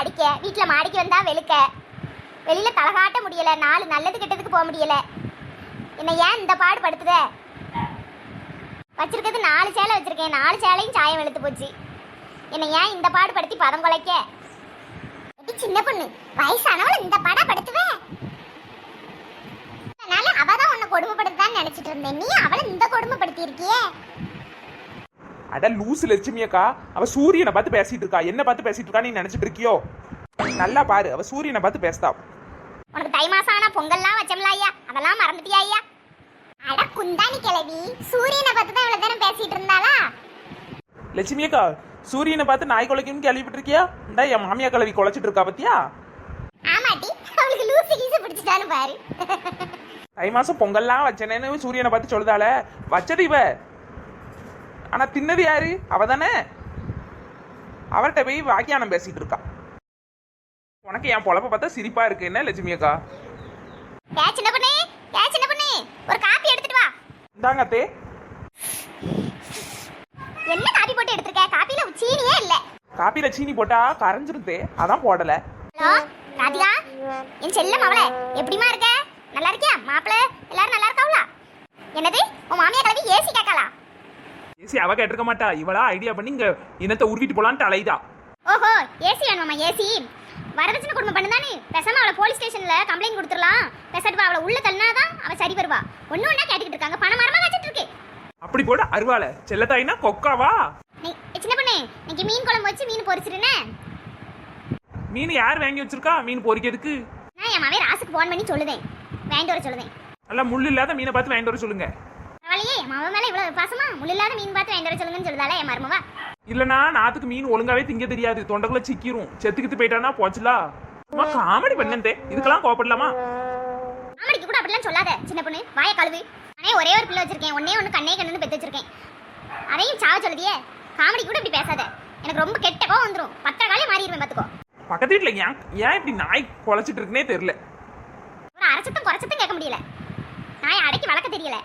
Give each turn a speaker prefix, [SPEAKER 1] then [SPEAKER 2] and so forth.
[SPEAKER 1] அடிக்க. வீட்டில் மாடிக்கு வந்தால் வெளுக்க. வெளியில் தலகாட்ட முடியலை. நாலு நல்லது கெட்டதுக்கு போக முடியல. என்ன ஏன் இந்த பாடு படுத்துத? வச்சிருக்கிறது நாலு சேலை வச்சிருக்கேன். நாலு சேலையும் சாயம் வெளுத்து போச்சு. என்னை ஏன் இந்த பாடு படுத்தி பதம் குலைக்க? சின்ன பொண்ணு? வயசானவள இந்த பாடா படுத்துவேன் அதனால அவ தான் உன்னை கொடுமைப்படுத்தான்னு நினைச்சிட்டு இருந்தேன். நீ அவளை இந்த கொடுமைப்படுத்தி இருக்கியே
[SPEAKER 2] அட லூசு லட்சுமியக்கா அவ சூரியனை பார்த்து பேசிட்டு இருக்கா. என்ன பார்த்து பேசிட்டு இருக்கா நீ நினைச்சிட்டு இருக்கியோ? நல்லா பாரு அவ சூரியனை பார்த்து பேசுதா.
[SPEAKER 1] உனக்கு தை மாசம் ஆனா பொங்கல்லாம் வச்சோம்ல ஐயா. அதெல்லாம் மறந்துட்டியா ஐயா? அட குந்தாணி கிழவி சூரியனை பத்தி தான் இவ்வளவு நேரம் பேசிட்டு இருந்தாளா?
[SPEAKER 2] லட்சுமியக்கா சூரியனை பார்த்து நாய் குலைக்கும்னு கேள்விப்பட்டிருக்கியா? இந்த என் மாமியா கிளவி குலைச்சிட்டு இருக்கா பத்தியா?
[SPEAKER 1] ஆமாட்டி அவளுக்கு லூசு கீசு பிடிச்சிட்டான்னு பாரு.
[SPEAKER 2] தை மாசம் பொங்கல்லாம் வச்சனேன்னு சூரியனை பார்த்து சொல்லுதால வச்சது இவ. ஆனா தின்னது யாரு? அவ தானே அவர்கிட்ட போய் வாக்கியானம் பேசிட்டு இருக்கா. உனக்கு என் பொழப்ப பார்த்தா சிரிப்பா இருக்கு. என்ன லட்சுமி அக்கா?
[SPEAKER 1] ஏ சின்ன பொண்ணு. ஏ சின்ன பொண்ணு. ஒரு காப்பி எடுத்துட்டு வா.
[SPEAKER 2] இந்தாங்க அத்தே.
[SPEAKER 1] என்ன காப்பி போட்டு எடுத்திருக்க? காப்பில சீனியே இல்ல.
[SPEAKER 2] காப்பில சீனி போட்டா கரைஞ்சிருந்தே அதான் போடல.
[SPEAKER 1] ஹலோ ராதிகா என் செல்லம் அவளே எப்படிமா இருக்க? நல்லா இருக்கியா? மாப்பிள்ள எல்லாரும் நல்லா இருக்காங்களா என்னது உன் மாமியா கிளவி ஏசி கேட்கலா
[SPEAKER 2] ஏசி அவ கேட்டிருக்க மாட்டா. இவளா ஐடியா பண்ணி இங்க இனத்தை உருவிட்டு போலான்ட்டு அலைதா
[SPEAKER 1] ஓஹோ ஏசி வேணுமாமா ஏசி. வரதட்சணை குடும்பம் பண்ணுதானே? பேசாம அவளை போலீஸ் ஸ்டேஷன்ல கம்ப்ளைண்ட் கொடுத்துடலாம். பேசாட்டு அவளை உள்ள தள்ளினாதான் அவ சரி வருவா. ஒண்ணு ஒண்ணா கேட்டுக்கிட்டு இருக்காங்க. பணம் மரமா வச்சிட்டு இருக்கு.
[SPEAKER 2] அப்படி போட அருவாள. செல்லத்தாயினா கொக்காவா
[SPEAKER 1] சின்ன பொண்ணு இன்னைக்கு மீன் குழம்பு வச்சு மீன் பொரிச்சிருனே
[SPEAKER 2] மீன் யார் வாங்கி வச்சிருக்கா? மீன் பொரிக்கிறதுக்கு
[SPEAKER 1] நான் என் மாவே ராசுக்கு ஃபோன் பண்ணி சொல்லுதேன். வாங்கிட்டு வர சொல்லுதேன்.
[SPEAKER 2] நல்லா முள் இல்லாத மீனை பார்த்து வாங்கிட்டு வர சொல்லுங்க
[SPEAKER 1] பரவாயில்லையே என் மாவன் மேல இவ்வளவு பாசமா? முள்ளில்லாத மீன் பார்த்து வாங்கிட்டு வர சொல்லுங்கன்னு சொல்லுதால என் மருமவா.
[SPEAKER 2] இல்லனா நாத்துக்கு மீன் ஒழுங்காவே திங்க தெரியாது. தொண்டைக்குள்ள சிக்கிரும். செத்துக்கிட்டு போயிட்டானா போச்சுலா? சும்மா காமெடி பண்ணந்தே இதுக்கெல்லாம் கோபப்படலாமா
[SPEAKER 1] காமெடிக்கு கூட அப்படிலாம் சொல்லாத சின்ன பொண்ணு. வாய கழுவு. நானே ஒரே ஒரு பிள்ளை வச்சிருக்கேன். ஒன்னே ஒன்று கண்ணே கண்ணுன்னு பெத்து வச்சிருக்கேன். அதையும் சாவ சொல்லுதியே. காமெடி கூட இப்படி பேசாத. எனக்கு ரொம்ப கெட்ட கோவம் வந்துடும் பத்தரை காலே மாறிடுவேன் பார்த்துக்கோ
[SPEAKER 2] பக்கத்து வீட்டுல ஏன் ஏன் இப்படி நாய் குலைச்சிட்டு இருக்குன்னே தெரியல.
[SPEAKER 1] ஒரு அரைச்சத்தும் குறைச்சத்தும் கேட்க முடியல. நாயை அடக்கி வளர்க்க தெரியல.